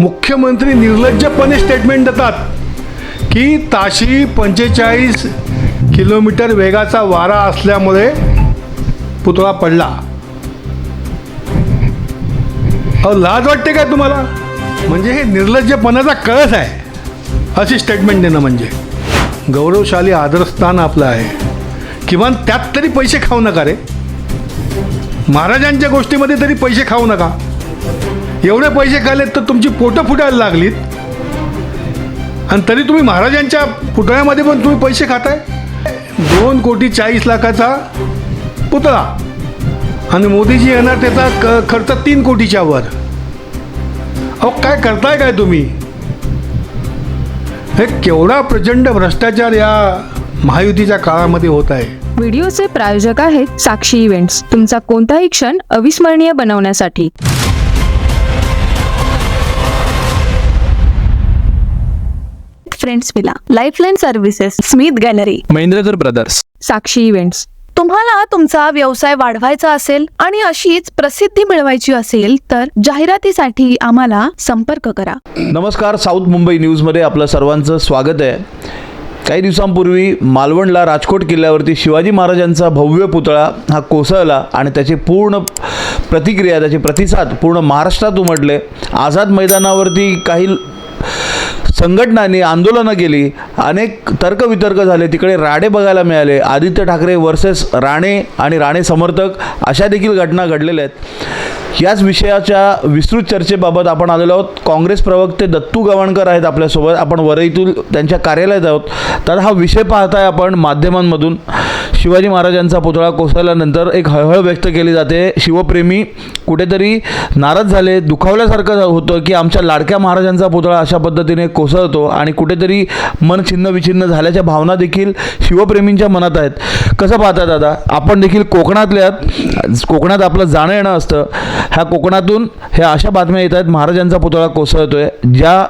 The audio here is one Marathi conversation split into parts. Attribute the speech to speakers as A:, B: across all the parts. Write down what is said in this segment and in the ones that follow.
A: मुख्यमंत्री निर्लज्जपणे स्टेटमेंट देतात की ताशी पंचेचाळीस किलोमीटर वेगाचा वारा असल्यामुळे पुतळा पडला. अहो लाज वाटते काय तुम्हाला? म्हणजे हे निर्लज्जपणाचा कळस आहे अशी स्टेटमेंट देणं म्हणजे. गौरवशाली आदरस्थान आपलं आहे. किमान त्यात तरी पैसे खाऊ नका रे. महाराजांच्या गोष्टीमध्ये तरी पैसे खाऊ नका. एवढे पैसे खाल्लेत तर तुमची पोटं फुटायला लागलीत. आणि तरी तुम्ही महाराजांच्या पुतळ्यामध्ये पण तुम्ही पैसे खाताय? दोन कोटी चाळीस लाखाचा पुतळा. आणि मोदीजी येणार त्याचा क खर्च तीन कोटीच्या वर. अहो काय करताय काय तुम्ही? हे केवढा प्रचंड भ्रष्टाचार या महायुतीच्या काळामध्ये होत आहे.
B: व्हिडिओचे प्रायोजक आहेत साक्षी इव्हेंट्स. तुमचा कोणताही क्षण अविस्मरणीय बनवण्यासाठी.
C: Friends villa lifeline services Smith gallery
D: Mahendrakar brothers
B: Sakshi events
C: तुम्हाला तुमचा व्यवसाय वाढवायचा असेल आणि अशीच प्रसिद्धी मिळवायची असेल तर जाहिरातीसाठी आम्हाला संपर्क करा.
E: नमस्कार साऊथ मुंबई न्यूजमध्ये आपलं सर्वांचं स्वागत आहे. काही दिवसांपूर्वी मालवणला राजकोट किल्ल्यावरती शिवाजी महाराजांचा भव्य पुतळा हा कोसळला आणि त्याची पूर्ण प्रतिक्रिया त्याचे प्रतिसाद पूर्ण महाराष्ट्रात उमटले. आझाद मैदानावरती काही संघटनांनी आंदोलनं केली अनेक तर्कवितर्क झाले तिकडे राणे बघायला मिळाले आदित्य ठाकरे वर्सेस राणे आणि राणे समर्थक अशा देखील घटना घडलेल्या आहेत. याच विषयाच्या विस्तृत चर्चेबाबत आपण आलेलो आहोत. काँग्रेस प्रवक्ते दत्तू गवाणकर आहेत आपल्यासोबत. आपण वरईतून त्यांच्या कार्यालयात आहोत. तर हा विषय पाहताय आपण माध्यमांमधून. शिवाजी महाराजांचा पुतळा कोसळल्यानंतर एक हळहळ व्यक्त केली जाते. शिवप्रेमी कुठेतरी नाराज झाले दुखावल्यासारखं होतं की आमच्या लाडक्या महाराजांचा पुतळा अशा पद्धतीने कोसळतो आणि कुठेतरी मन छिन्न विछिन्न झाल्याच्या भावना देखील शिवप्रेमींच्या मनात आहेत. कसं पाहता दादा आपण देखील कोकणातल्या कोकणात आपलं जाणं येणं असतं. ह्या कोकणातून ह्या अशा बातम्या येत आहेत महाराजांचा पुतळा कोसळतोय ज्या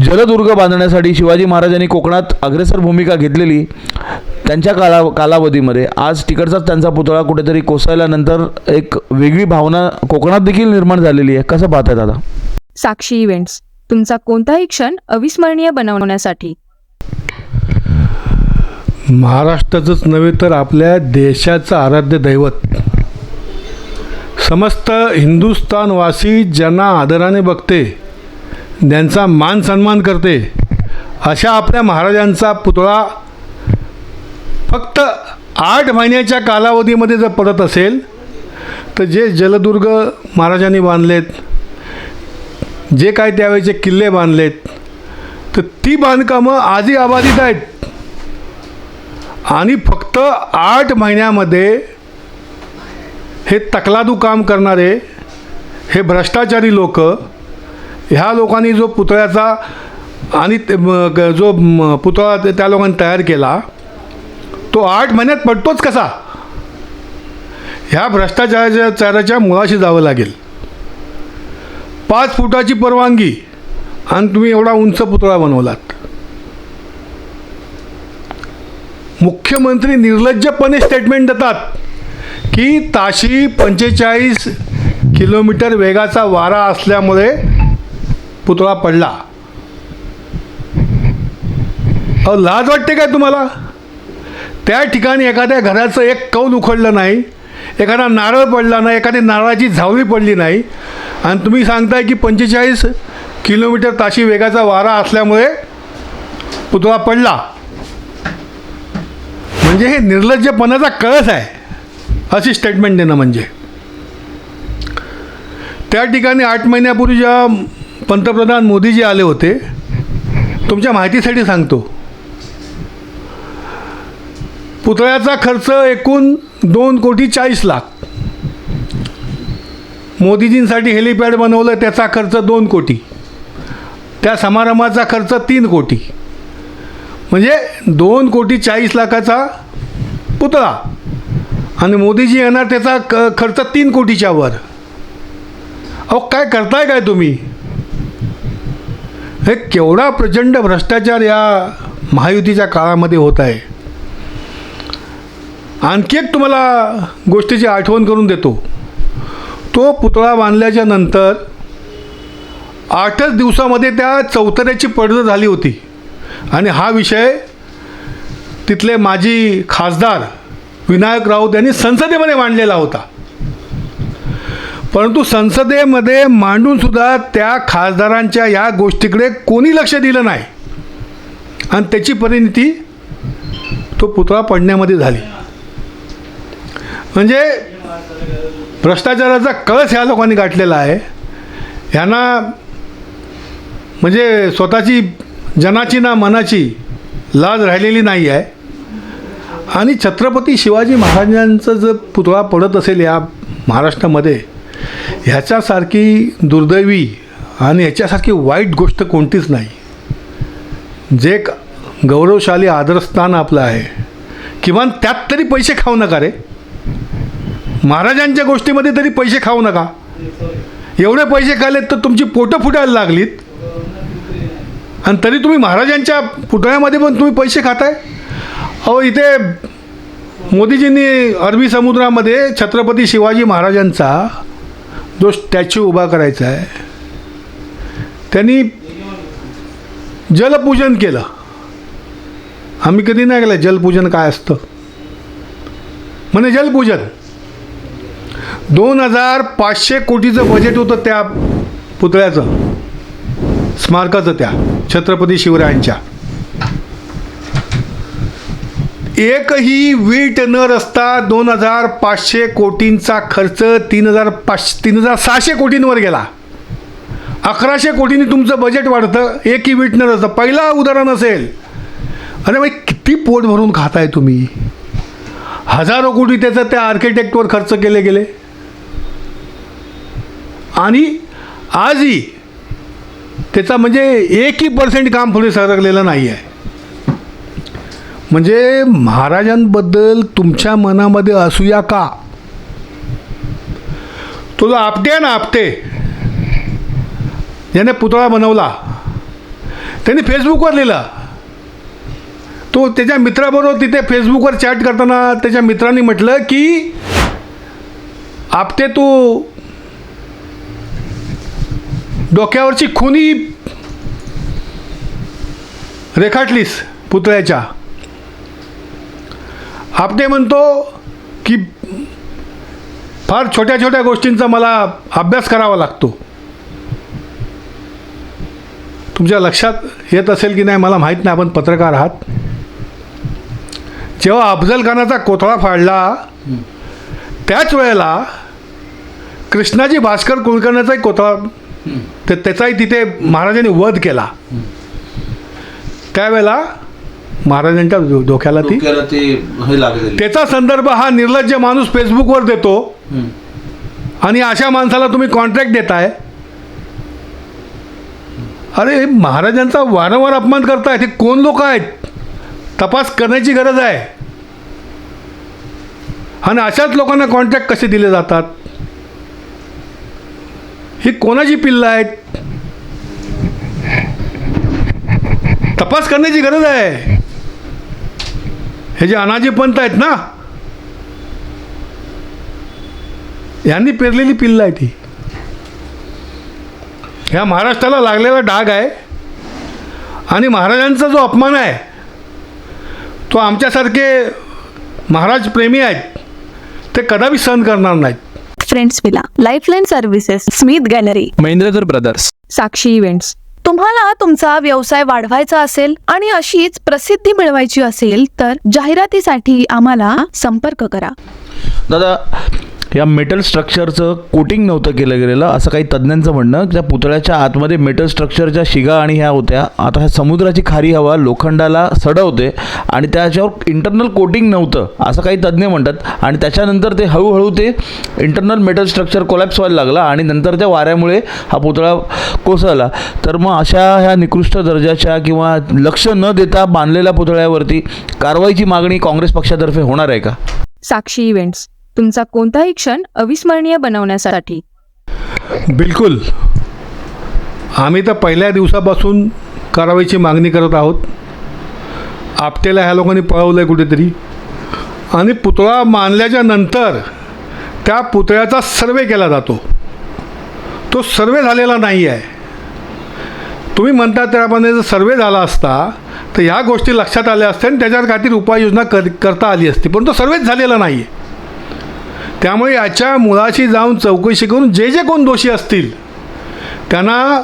E: जलदुर्ग बांधण्यासाठी शिवाजी महाराजांनी कोकणात अग्रेसर भूमिका घेतलेली त्यांच्या काला कालावधीमध्ये. आज तिकडचाच त्यांचा पुतळा कुठेतरी कोसळल्यानंतर एक वेगळी भावना कोकणात देखील निर्माण झालेली आहे. कसं पाहताय दादा?
B: साक्षी इव्हेंट्स तुमचा कोणताही क्षण अविस्मरणीय बनवण्यासाठी.
A: महाराष्ट्राचंच नव्हे तर आपल्या देशाचं आराध्य दैवत. समस्त हिंदुस्थानवासी ज्यांना आदराने बघते ज्यांचा मान सन्मान करते अशा आपल्या महाराजांचा पुतळा फक्त आठ महिन्याच्या कालावधीमध्ये जर पडत असेल तर जे जलदुर्ग महाराजांनी बांधलेत जे काय त्यावेळेचे किल्ले बांधलेत तर ती बांधकामं आजही अबाधित आहेत. आणि फक्त आठ महिन्यामध्ये हे तकलादू काम करणारे हे भ्रष्टाचारी लोक ह्या लोकांनी जो पुतळ्याचा आणि ते जो म- पुतळा ते- त्या लोकांनी तयार केला तो आठ महिन्यात पडतोच कसा? ह्या भ्रष्टाचाराच्या चाराच्या मुळाशी जावं लागेल. पाच फुटाची परवानगी आणि तुम्ही एवढा उंच पुतळा बनवलात. मुख्यमंत्री निर्लज्जपणे स्टेटमेंट देतात की ताशी पंचेचाळीस किलोमीटर वेगाचा वारा असल्यामुळे पुतळा पडला. अहो लाज वाटते काय तुम्हाला? त्या ठिकाणी एखाद्या घराचं एक कौल उखडलं नाही एखादा नारळ पडला नाही एखादी नारळाची झावळी पडली नाही आणि तुम्ही सांगताय की पंचेचाळीस किलोमीटर ताशी वेगाचा वारा असल्यामुळे पुतळा पडला. म्हणजे हे निर्लज्जपणाचा कळस आहे अशी स्टेटमेंट देणं म्हणजे. त्या ठिकाणी आठ महिन्यापूर्वी जेव्हा पंतप्रधान मोदीजी आले होते तुमच्या माहितीसाठी सांगतो. पुतळ्याचा खर्च एकूण दोन कोटी चाळीस लाख. मोदीजींसाठी हेलिपॅड बनवलं त्याचा खर्च दोन कोटी. त्या समारंभाचा खर्च तीन कोटी. म्हणजे दोन कोटी चाळीस लाखाचा पुतळा. आणि मोदीजी येणार त्याचा क खर्च तीन कोटीच्या वर. अहो काय करताय काय तुम्ही? हे केवढा प्रचंड भ्रष्टाचार या महायुतीच्या काळामध्ये होत आहे. आणखी एक तुम्हाला गोष्टीची आठवण करून देतो. तो पुतळा बांधल्याच्या नंतर आठच दिवसामध्ये त्या चौतऱ्याची पडझड झाली होती. आणि हा विषय तिथले माजी खासदार विनायक राऊत यांनी संसदेमध्ये मांडलेला होता. परंतु संसदेमध्ये मांडूनसुद्धा त्या खासदारांच्या या गोष्टीकडे कोणी लक्ष दिलं नाही. आणि त्याची परिणिती तो पुतळा पडण्यामध्ये झाली. म्हणजे भ्रष्टाचाराचा कळस ह्या लोकांनी गाठलेला आहे. ह्यांना म्हणजे स्वतःची जनाची ना मनाची लाज राहिलेली नाही आहे. आणि छत्रपती शिवाजी महाराजांचं जर पुतळा पडत असेल या महाराष्ट्रामध्ये ह्याच्यासारखी दुर्दैवी आणि ह्याच्यासारखी वाईट गोष्ट कोणतीच नाही. जे एक गौरवशाली आदरस्थान आपलं आहे. किमान त्यात तरी पैसे खाऊ नका रे. महाराजांच्या गोष्टीमध्ये तरी पैसे खाऊ नका. एवढे पैसे खाल्लेत तर तुमची पोटं फुटायला लागलीत. आणि तरी तुम्ही महाराजांच्या पुतळ्यामध्ये पण तुम्ही पैसे खाताय? अहो इथे मोदीजींनी अरबी समुद्रामध्ये छत्रपती शिवाजी महाराजांचा जो स्टॅच्यू उभा करायचा आहे त्यांनी जलपूजन केलं. आम्ही कधी नाही केलं जलपूजन काय असतं? म्हणे जलपूजन. दोन हजार पाचशे कोटीचं बजेट होतं त्या पुतळ्याचं. स्मारकाचं त्या छत्रपती शिवरायांच्या. एकही वीट न रस्ता दोन हजार पाचशे कोटींचा खर्च तीन हजार पाच तीन हजार सहाशे कोटींवर गेला. अकराशे कोटींनी तुमचं बजेट वाढतं एकही वीट न रस्ता पहिला उदाहरण असेल. अरे भाई किती पोट भरून खाताय तुम्ही? हजारो कोटी त्याचं त्या आर्किटेक्टवर खर्च केले गेले. आणि आजही त्याचा म्हणजे एकही पर्सेंट काम पुढे सरकलेलं नाही आहे म्हणजे महाराजांबद्दल तुमच्या मनामध्ये असूया का? तो जो आपटे आहे ना आपटे ज्याने पुतळा बनवला. त्यांनी फेसबुकवर लिहिलं. तो त्याच्या मित्राबरोबर तिथे फेसबुकवर चॅट करताना त्याच्या मित्रांनी म्हटलं की आपटे तू डोक्यावरची खुनी रेखाटलीस पुतळ्याच्या. आपटे म्हणतो की फार छोट्या छोट्या गोष्टींचा मला अभ्यास करावा लागतो. तुमच्या लक्षात येत असेल की नाही मला माहीत नाही आपण पत्रकार आहात. जेव्हा अफजल खानाचा कोथळा फाडला त्याच वेळेला कृष्णाजी भास्कर कुलकर्ण्याचाही कोथळा तर त्याचाही तिथे महाराजांनी वध केला. त्यावेळेला महाराजांच्या डोक्याला ती
E: हे
A: त्याचा संदर्भ हा निर्लज्ज माणूस फेसबुकवर देतो. आणि अशा माणसाला तुम्ही कॉन्ट्रॅक्ट देताय. अरे महाराजांचा वारंवार अपमान करतायत हे कोण लोक आहेत? तपास करण्याची गरज आहे. आणि अशाच लोकांना कॉन्ट्रॅक्ट कसे दिले जातात? ही कोणाची पिल्लं आहेत? तपास करण्याची गरज आहे. हे जे अनाजी पंत आहेत ना? यांनी पेरलेली पिल्लं आहे ती ह्या महाराष्ट्राला लागलेला डाग आहे आणि महाराजांचा जो अपमान आहे तो आमच्यासारखे महाराज प्रेमी आहेत ते कदापि सहन करणार नाहीत.
C: Friends villa lifeline services Smith gallery
D: Mahendradhar brothers
B: Sakshi events
C: तुम्हाला तुमचा व्यवसाय वाढवायचा असेल आणि अशीच प्रसिद्धी मिळवायची असेल तर जाहिरातीसाठी आम्हाला संपर्क करा.
E: दादा या मेटल स्ट्रक्चरचं कोटिंग नव्हतं केलं गेलेलं असं काही तज्ज्ञांचं म्हणणं त्या पुतळ्याच्या आतमध्ये मेटल स्ट्रक्चरच्या शिगा आणि ह्या होत्या. आता ह्या समुद्राची खारी हवा लोखंडाला सडवते आणि त्याच्यावर इंटरनल कोटिंग नव्हतं असं काही तज्ज्ञ म्हणतात. आणि त्याच्यानंतर ते हळूहळू ते इंटरनल मेटल स्ट्रक्चर कोलॅप्स व्हायला लागला आणि नंतर त्या वाऱ्यामुळे हा पुतळा कोसळला. तर मग अशा ह्या निकृष्ट दर्जाच्या किंवा लक्ष न देता बांधलेल्या पुतळ्यावरती कारवाईची मागणी काँग्रेस पक्षातर्फे होणार आहे का?
B: साक्षी इव्हेंट्स तुमचा कोणताही क्षण अविस्मरणीय बनवण्यासाठी.
A: बिलकुल. आम्ही तर पहिल्या दिवसापासून कारवाईची मागणी करत आहोत. आपटेला ह्या लोकांनी पळवलं आहे कुठेतरी. आणि पुतळा मानल्याच्या नंतर त्या पुतळ्याचा सर्वे केला जातो. तो सर्वे झालेला नाही आहे तुम्ही म्हणता त्याप्रमाणे जर सर्वे झाला असता तर ह्या गोष्टी लक्षात आल्या असत्या आणि त्याच्यावर काहीतरी उपाययोजना कर करता आली असती पण तो सर्वेच झालेला नाही आहे त्यामुळे याच्या मुळाशी जाऊन चौकशी करून जे जे कोण दोषी असतील त्यांना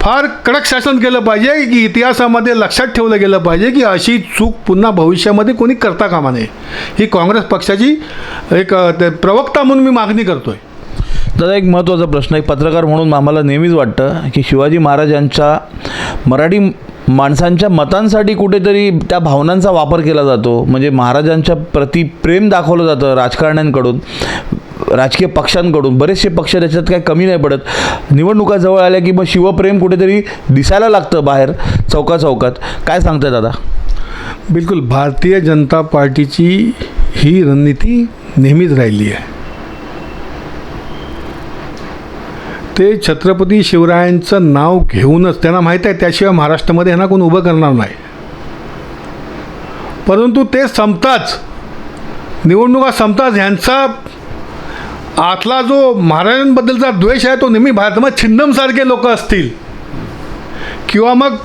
A: फार कडक शासन केलं पाहिजे की इतिहासामध्ये लक्षात ठेवलं गेलं पाहिजे की अशी चूक पुन्हा भविष्यामध्ये कोणी करता कामा नये. ही काँग्रेस पक्षाची एक ते प्रवक्ता म्हणून मी मागणी करतो आहे
E: दादा एक महत्त्वाचा प्रश्न एक पत्रकार म्हणून आम्हाला नेहमीच वाटतं की शिवाजी महाराजांच्या मराठी माणसांच्या मतांसाठी कुठेतरी त्या भावनांचा वापर केला जातो. म्हणजे महाराजांच्या प्रति प्रेम दाखवलं जातं राजकारण्यांकडून राजकीय पक्षांकडून. बरेचसे पक्ष त्याच्यात काही कमी नाही पडत. निवडणुका जवळ आल्या की मग शिवप्रेम कुठेतरी दिसायला लागतं बाहेर चौका चौकात काय सांगताय दादा?
A: बिलकुल. भारतीय जनता पार्टीची ही रणनीती नेहमीच राहिली आहे. ते छत्रपती शिवरायांचं नाव घेऊनच त्यांना माहीत आहे त्याशिवाय महाराष्ट्रामध्ये यांना कोण उभं करणार नाही. परंतु ते संपताच. निवडणुका संपताच. ह्यांचा आतला जो महाराजांबद्दलचा द्वेष आहे तो नेहमी भारतामध्ये छिन्नमसारखे लोक असतील. किंवा मग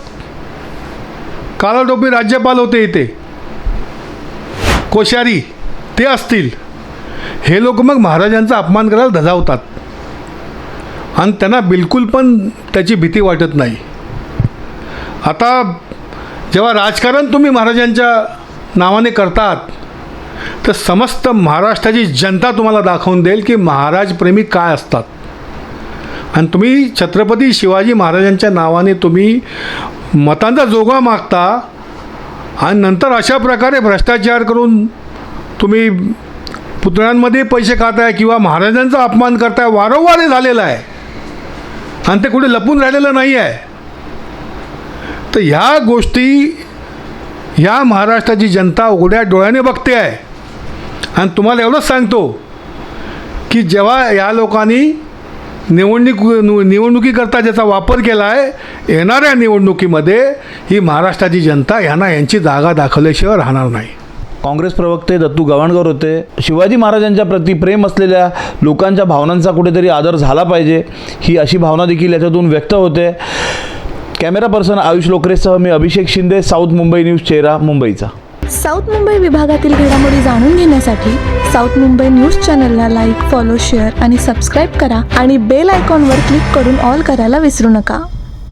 A: कालाटोपी राज्यपाल होते इथे. कोश्यारी ते असतील. हे लोक मग महाराजांचा अपमान करायला धजावतात. आणि त्यांना बिलकुल पण त्याची भीती वाटत नाही. आता जेव्हा राजकारण तुम्ही महाराजांच्या नावाने करतात तर समस्त महाराष्ट्राची जनता तुम्हाला दाखवून देईल की महाराज प्रेमी काय असतात. आणि तुम्ही छत्रपती शिवाजी महाराजांच्या नावाने तुम्ही मतांचा जोगा मागता आणि नंतर अशा प्रकारे भ्रष्टाचार करून तुम्ही पुतळ्यांमध्ये पैसे खाताय किंवा महाराजांचा अपमान करताय वारंवार हे आहे. आणि ते कुठे लपून राहिलेलं नाही आहे. तर ह्या गोष्टी ह्या महाराष्ट्राची जनता उघड्या डोळ्याने बघते आहे. आणि तुम्हाला एवढंच सांगतो की जेव्हा या लोकांनी निवडणूक निवडणुकीकरता ज्याचा वापर केला आहे येणाऱ्या निवडणुकीमध्ये ही महाराष्ट्राची जनता यांना यांची जागा दाखवल्याशिवाय राहणार नाही.
E: काँग्रेस प्रवक्ते दत्तू गवाणकर होते. शिवाजी महाराजांच्या प्रति प्रेम असलेल्या लोकांच्या भावनांचा कुठेतरी आदर झाला पाहिजे ही अशी भावना देखील याच्यातून व्यक्त होते. कॅमेरा पर्सन आयुष लोकरेसह मी अभिषेक शिंदे साऊथ मुंबई न्यूज चेहरा मुंबईचा.
D: साऊथ मुंबई विभागातील घडामोडी जाणून घेण्यासाठी साऊथ मुंबई न्यूज चॅनलला लाईक फॉलो शेअर आणि सबस्क्राईब करा आणि बेल आयकॉनवर क्लिक करून ऑल करायला विसरू नका.